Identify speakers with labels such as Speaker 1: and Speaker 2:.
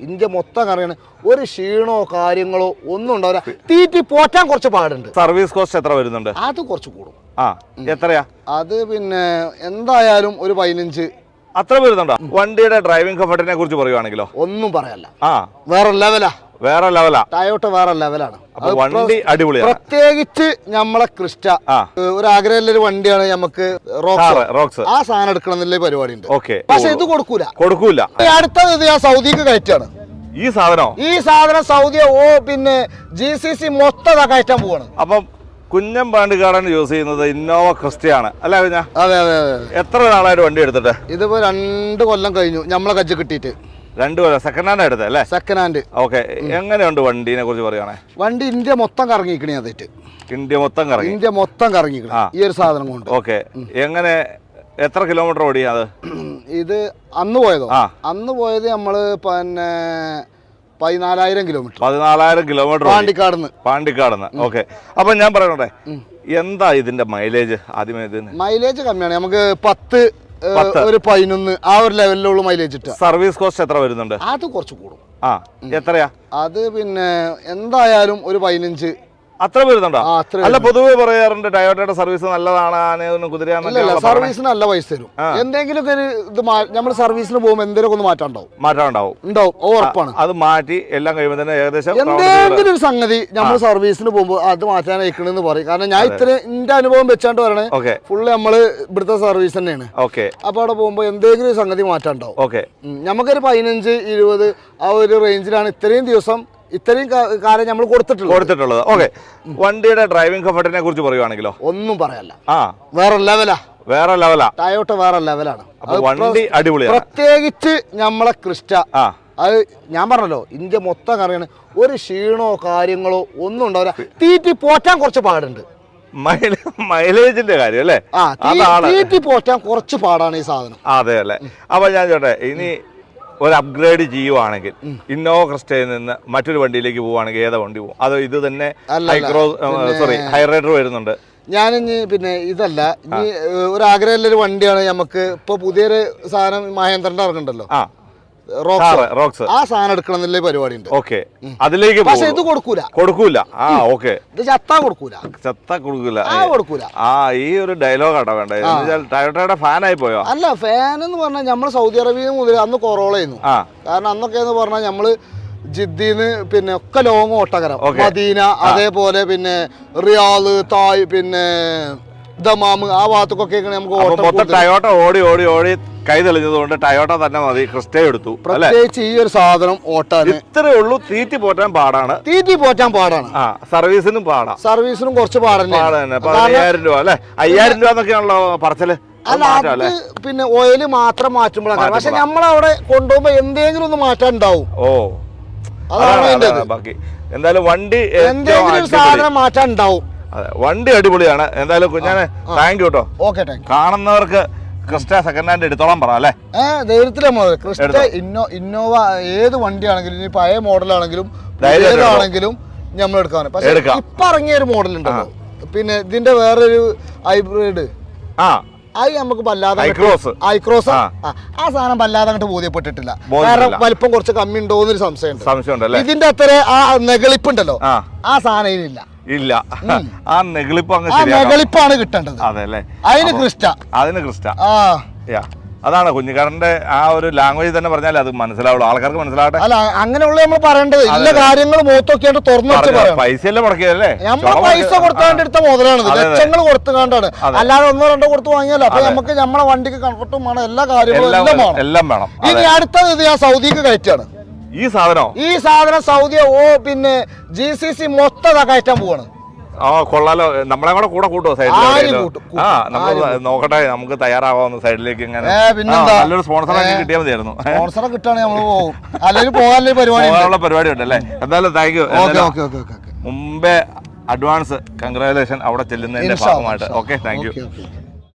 Speaker 1: India മൊത്തം കറിയാണ് ഒരു ക്ഷീണോ കാര്യങ്ങളോ ഒന്നും ഉണ്ടാവില്ല. തീറ്റി പോറ്റാൻ കുറച്ച് പാടുണ്ട്.
Speaker 2: സർവീസ് കോസ്റ്റ് എത്ര വരുന്നുണ്ട്?
Speaker 1: അത് കുറച്ച് കൂടും.
Speaker 2: ആ എത്രയാ?
Speaker 1: അത് പിന്നെ എന്തായാലും ഒരു പതിനഞ്ച്.
Speaker 2: അത്ര വരുന്നുണ്ടോ? വണ്ടിയുടെ ഡ്രൈവിംഗ് കംഫർട്ടിനെ കുറിച്ച് പറയുവാണെങ്കിലോ?
Speaker 1: ഒന്നും പറയല്ല.
Speaker 2: ആ.
Speaker 1: വേറെ ലെവലാ
Speaker 2: വേറെ ലെവലാ
Speaker 1: ടയോട്ട വേറെ ലെവലാണ്
Speaker 2: വണ്ടി അടിപൊളിയാണ്.
Speaker 1: പ്രത്യേകിച്ച് നമ്മളെ ക്രിസ്റ്റ. ഒരു ആഗ്രഹമുള്ള ഒരു വണ്ടിയാണ് നമുക്ക് റോക്സ്. ആ സാധനം എടുക്കണം എന്നുള്ള പരിപാടി ഉണ്ട്
Speaker 2: ഓക്കെ.
Speaker 1: പക്ഷെ ഇത് കൊടുക്കൂല.
Speaker 2: കൊടുക്കൂല.
Speaker 1: അടുത്തത് ഇത് ഞാൻ സൗദിക്ക് കയറ്റാണ്.
Speaker 2: ഈ സാധനം?
Speaker 1: ഈ സാധനം സൗദി ഓ പിന്നെ ജി സി സി മൊത്തം കയറ്റാൻ പോവാണ്.
Speaker 2: അപ്പം കുഞ്ഞൻ പാണ്ടിക്കാടൻ യൂസ് ചെയ്യുന്നത് ഇന്നോവ ക്രിസ്റ്റയാണ് അല്ല കുഞ്ഞ?
Speaker 1: അതെ അതെ അതെ
Speaker 2: എത്ര നാളായിട്ട് വണ്ടി എടുത്തിട്ട്?
Speaker 1: ഇതിപ്പോ രണ്ട് കൊല്ലം കഴിഞ്ഞു നമ്മളെ കജ്ജ് കിട്ടിയിട്ട്
Speaker 2: രണ്ടു കൊല്ലം സെക്കൻഡ് ഹാൻഡ് എടുത്തത് അല്ലേ?
Speaker 1: സെക്കൻഡ് ഹാൻഡ്
Speaker 2: ഓക്കെ എങ്ങനെയുണ്ട് വണ്ടീനെ കുറിച്ച് പറയുവാണേ?
Speaker 1: വണ്ടി ഇന്ത്യ മൊത്തം കറങ്ങിക്കണേ അതേറ്റ്
Speaker 2: ഇന്ത്യ മൊത്തം കറങ്ങി?
Speaker 1: ഇന്ത്യ മൊത്തം കറങ്ങിക്കണം ഈ ഒരു സാധനം കൊണ്ട്.
Speaker 2: ഓക്കെ എങ്ങനെ എത്ര കിലോമീറ്റർ ഓടി അത്?
Speaker 1: ഇത് അന്ന് പോയതോ? അന്ന് പോയത് നമ്മൾ പിന്നെ പതിനാലായിരം കിലോമീറ്റർ
Speaker 2: പതിനാലായിരം കിലോമീറ്റർ
Speaker 1: പാണ്ടിക്കാടുന്ന്.
Speaker 2: പാണ്ടിക്കാടുന്ന്. ഓക്കെ അപ്പൊ ഞാൻ പറയണേ എന്താ ഇതിന്റെ മൈലേജ് ആദ്യമേ
Speaker 1: മൈലേജ് കമ്മിയാണ്. നമുക്ക് പത്ത്. ഒരു പതിനൊന്ന് ആ ഒരു ലെവലിലുള്ള മൈലേജ് ഇട്ട.
Speaker 2: സർവീസ് കോസ്റ്റ് എത്ര വരുന്നുണ്ട്?
Speaker 1: അത് കുറച്ച് കൂടും.
Speaker 2: ആ എത്രയാ?
Speaker 1: അത് പിന്നെ എന്തായാലും ഒരു പതിനഞ്ച്
Speaker 2: അത്ര വരുന്നുണ്ടോ? അല്ല പൊതുവെ പറയാറുണ്ട് ടയോട്ടയുടെ സർവീസ് നല്ലതാണ്.
Speaker 1: സർവീസിന് നല്ല പൈസ തരും. എന്തെങ്കിലും ഒരു ഇത് നമ്മൾ സർവീസിന് പോകുമ്പോൾ എന്തെങ്കിലും ഒന്ന് മാറ്റം ഉണ്ടാവും.
Speaker 2: മാറ്റം ഉണ്ടാവും
Speaker 1: ഉണ്ടാവും ഉറപ്പാണ്.
Speaker 2: അത് മാറ്റി എല്ലാം കഴിയുമ്പോൾ തന്നെ ഏകദേശം
Speaker 1: എന്തെങ്കിലും ഒരു സംഗതി നമ്മൾ സർവീസിന് പോകുമ്പോൾ അത് മാറ്റാൻ അയക്കണെന്ന് പറയും. കാരണം ഞാൻ ഇത്ര എന്റെ അനുഭവം വെച്ചാണ്ട് പറയണേ
Speaker 2: ഓക്കെ.
Speaker 1: ഫുള്ള് നമ്മൾ ഇവിടുത്തെ സർവീസ് തന്നെയാണ്.
Speaker 2: ഓക്കെ.
Speaker 1: അപ്പൊ അവിടെ പോകുമ്പോൾ എന്തെങ്കിലും ഒരു സംഗതി മാറ്റം ഉണ്ടാവും
Speaker 2: ഓക്കെ
Speaker 1: നമുക്കൊരു പതിനഞ്ച് ഇരുപത് ആ ഒരു റേഞ്ചിലാണ് ഇത്രയും ദിവസം ഇത്രയും കാലം നമ്മൾ കൊടുത്തിട്ടുള്ളത്.
Speaker 2: കൊടുത്തിട്ടുള്ളത് ഓക്കെ വണ്ടിയുടെ ഡ്രൈവിംഗ് കംഫർട്ടിനെ കുറിച്ച് പറയുവാണെങ്കിലോ?
Speaker 1: ഒന്നും പറയല്ല.
Speaker 2: ആ.
Speaker 1: വേറെ ലെവലാ
Speaker 2: വേറെ ലെവലാ
Speaker 1: ടയോട്ട വേറെ ലെവലാണ്
Speaker 2: വണ്ടി അടിപൊളിയാണ്.
Speaker 1: പ്രത്യേകിച്ച് നമ്മളെ ക്രിസ്റ്റ.
Speaker 2: ആ.
Speaker 1: അത് ഞാൻ പറഞ്ഞല്ലോ ഇന്ത്യ മൊത്തം കറിയാണ് ഒരു ക്ഷീണോ കാര്യങ്ങളോ ഒന്നും ഉണ്ടാവില്ല. തീറ്റി പോറ്റാൻ കുറച്ച് പാടുണ്ട്.
Speaker 2: മൈല മൈലേജിന്റെ കാര്യം അല്ലേ?
Speaker 1: തീറ്റി പോറ്റാൻ കുറച്ച് പാടാണ് ഈ സാധനം.
Speaker 2: അതെ അല്ലേ. അപ്പൊ ഞാൻ ചോട്ടെ ഇനി ഒരു അപ്ഗ്രേഡ് ചെയ്യുവാണെങ്കിൽ ഇന്നോവ ക്രിസ്റ്റയിൽ നിന്ന് മറ്റൊരു വണ്ടിയിലേക്ക് പോവുകയാണെങ്കിൽ ഏതാ വണ്ടി പോകും? അതോ ഇത് തന്നെ ഹൈക്രോ സോറി ഹൈറൈഡർ വരുന്നുണ്ട്?
Speaker 1: ഞാൻ ഇനി പിന്നെ ഇതല്ല ഇനി ഒരു ആഗ്രഹമുള്ള ഒരു വണ്ടിയാണ് നമുക്ക് ഇപ്പൊ പുതിയൊരു സാധനം മഹേന്ദ്രന്റെ ഇറങ്ങുന്നുണ്ടല്ലോ.
Speaker 2: ആ.
Speaker 1: റോക്സ്. ആ സാധനം എടുക്കണം എന്നുള്ള പരിപാടി ഉണ്ട്
Speaker 2: ഓക്കെ. അതിലേക്ക്
Speaker 1: പക്ഷെ
Speaker 2: പോകും
Speaker 1: ഇത് കൊടുക്കൂല.
Speaker 2: കൊടുക്കൂല. ആ ഓക്കെ.
Speaker 1: ഇത് ചത്താ കൊടുക്കൂല.
Speaker 2: ചത്ത കൊടുക്കൂല.
Speaker 1: ആ കൊടുക്കൂല.
Speaker 2: ആ ഈ ഒരു ഡയലോഗ് ആട്ടോ വേണ്ട. ടയോട്ടയുടെ ഫാൻ ആയി പോയോ?
Speaker 1: അല്ല ഫാൻ എന്ന് പറഞ്ഞാൽ നമ്മൾ സൗദി അറേബ്യ മുതൽ അന്ന് കൊറോളയായിരുന്നു
Speaker 2: ആയിരുന്നു.
Speaker 1: കാരണം അന്നൊക്കെ എന്ന് പറഞ്ഞാൽ നമ്മൾ ജിദ്ദിന്ന് പിന്നെ ഒക്കെ ലോങ് ഓട്ടകരം മദീന അതേപോലെ പിന്നെ റിയാദ് തായ് പിന്നെ ദമാമ് ആ ഭാഗത്തൊക്കെ നമുക്ക്
Speaker 2: മൊത്തം. ടയോട്ട ഓടി ഓടി ഓടി കൈ തെളിഞ്ഞതുകൊണ്ട് ടയോട്ട തന്നെ മതി ക്രിസ്റ്റേ എടുത്തു
Speaker 1: പ്രത്യേകിച്ച് ഈ ഒരു സാധനം ഓട്ടാൻ
Speaker 2: ഇത്രേ ഉള്ളൂ തീറ്റി പോറ്റാൻ പാടാണ്.
Speaker 1: തീറ്റി പോറ്റാൻ പാടാണ്.
Speaker 2: ആ സർവീസിനും പാടാ.
Speaker 1: സർവീസിനും കുറച്ച്
Speaker 2: പാടാണ്
Speaker 1: പാടാണ്
Speaker 2: പതിനയ്യായിരം രൂപ അല്ലെ? അയ്യായിരം രൂപ എന്നൊക്കെയാണല്ലോ പറച്ചൽ?
Speaker 1: അല്ല അത് പിന്നെ ഓയിൽ മാത്രം മാറ്റുമ്പോഴാണ് പക്ഷെ നമ്മളവിടെ കൊണ്ടുപോകുമ്പോ എന്തെങ്കിലും ഒന്ന് മാറ്റാൻ ഉണ്ടാവും.
Speaker 2: ഓ
Speaker 1: അതാണ്
Speaker 2: ബാക്കി. എന്തായാലും വണ്ടി
Speaker 1: എന്തെങ്കിലും സാധനം മാറ്റാൻ ഉണ്ടാവും.
Speaker 2: വണ്ടി അടിപൊളിയാണ്. എന്തായാലും കുഞ്ഞാനെ താങ്ക് യു കേട്ടോ
Speaker 1: ഓക്കെ
Speaker 2: കാണുന്നവർക്ക് ക്രിസ്റ്റ സെക്കൻഡ് ഹാൻഡ് എടുത്തോളാൻ പറ അല്ലേ?
Speaker 1: മോഡൽ ക്രിസ്റ്റ ഇന്നോ ഇന്നോവ ഏത് വണ്ടിയാണെങ്കിലും ഇനി പഴയ മോഡലാണെങ്കിലും ആണെങ്കിലും നമ്മൾ എടുക്കാൻ പക്ഷെ ഇപ്പൊ ഇറങ്ങിയ ഒരു മോഡൽ ഉണ്ടല്ലോ പിന്നെ ഇതിന്റെ വേറൊരു ഹൈബ്രിഡ്
Speaker 2: ആ.
Speaker 1: അത് നമുക്ക് വല്ലാതെ
Speaker 2: ഐക്രോസ്. ആ.
Speaker 1: സാധനം വല്ലാതെ അങ്ങോട്ട് ബോധ്യപ്പെട്ടിട്ടില്ല. കാരണം വലിപ്പം കുറച്ച് കമ്മി ഉണ്ടോ എന്നൊരു
Speaker 2: സംശയം ഉണ്ടല്ലേ
Speaker 1: ഇതിന്റെ അത്ര ആ നെഗളിപ്പുണ്ടല്ലോ.
Speaker 2: ആ.
Speaker 1: ആ സാധനം ഇതിനില്ല
Speaker 2: ഇല്ല. ആ നെഗിളിപ്പ് അങ്ങ്
Speaker 1: നെകളിപ്പാണ് കിട്ടേണ്ടത്.
Speaker 2: അതെ അല്ലേ
Speaker 1: അതിന് ക്രിസ്റ്റ.
Speaker 2: അതിന് ക്രിസ്റ്റ. അതാണ് കുഞ്ഞിക്കാരന്റെ ആ ഒരു ലാംഗ്വേജ് തന്നെ പറഞ്ഞാൽ അത് മനസ്സിലാവുള്ളൂ. ആൾക്കാർക്ക് മനസ്സിലാവട്ടെ.
Speaker 1: അല്ല അങ്ങനെയുള്ള നമ്മൾ പറയേണ്ടത്. ഇല്ല കാര്യങ്ങൾ മൂത്തൊക്കെയാണ്ട് തുറന്നു
Speaker 2: പൈസ
Speaker 1: പറയണം.
Speaker 2: മുടക്കിയതല്ലേ?
Speaker 1: നമ്മൾ പൈസ കൊടുത്താണ്ട് എടുത്ത മുതലാണ്. ലക്ഷങ്ങൾ കൊടുത്തുകൊണ്ടാണ് അല്ലാതെ ഒന്നോ രണ്ടോ കൊടുത്തു വാങ്ങിയാലോ? അപ്പൊ നമുക്ക് നമ്മളെ വണ്ടിക്ക് കംഫർട്ടും വേണം എല്ലാ കാര്യങ്ങളും
Speaker 2: എല്ലാം
Speaker 1: എല്ലാം വേണം.
Speaker 2: എല്ലാം വേണം.
Speaker 1: ഇനി അടുത്തത് ഇത് ഞാൻ സൗദിക്ക് കയറ്റാണ്
Speaker 2: ഈ സാധനം?
Speaker 1: ഈ സാധനം സൗദി ഓ പിന്നെ ജി സി സി മൊത്തം കയറ്റാൻ പോവാണ്.
Speaker 2: ആ കൊള്ളാലോ. നമ്മളെ കൂടെ കൂടെ കൂട്ടോ
Speaker 1: സൈഡിലേക്ക്
Speaker 2: സൈഡിൽ ആ നമ്മൾ നോക്കട്ടെ നമുക്ക് തയ്യാറാവാന്ന് സൈഡിലേക്ക് ഇങ്ങനെ. നല്ലൊരു സ്പോൺസറൊക്കെ കിട്ടിയാൽ മതിയായിരുന്നു.
Speaker 1: സ്പോൺസറെ കിട്ടുകയാണെങ്കിൽ നമ്മൾ പോകും അല്ലെങ്കിൽ പോകാനുള്ള പരിപാടി
Speaker 2: പരിപാടി ഉണ്ടല്ലേ എന്തായാലും താങ്ക് യു മുമ്പേ അഡ്വാൻസ് കൺഗ്രാലേഷൻ അവിടെ ചെല്ലുന്നതിന്റെ ഭാഗമായിട്ട്. Okay thank you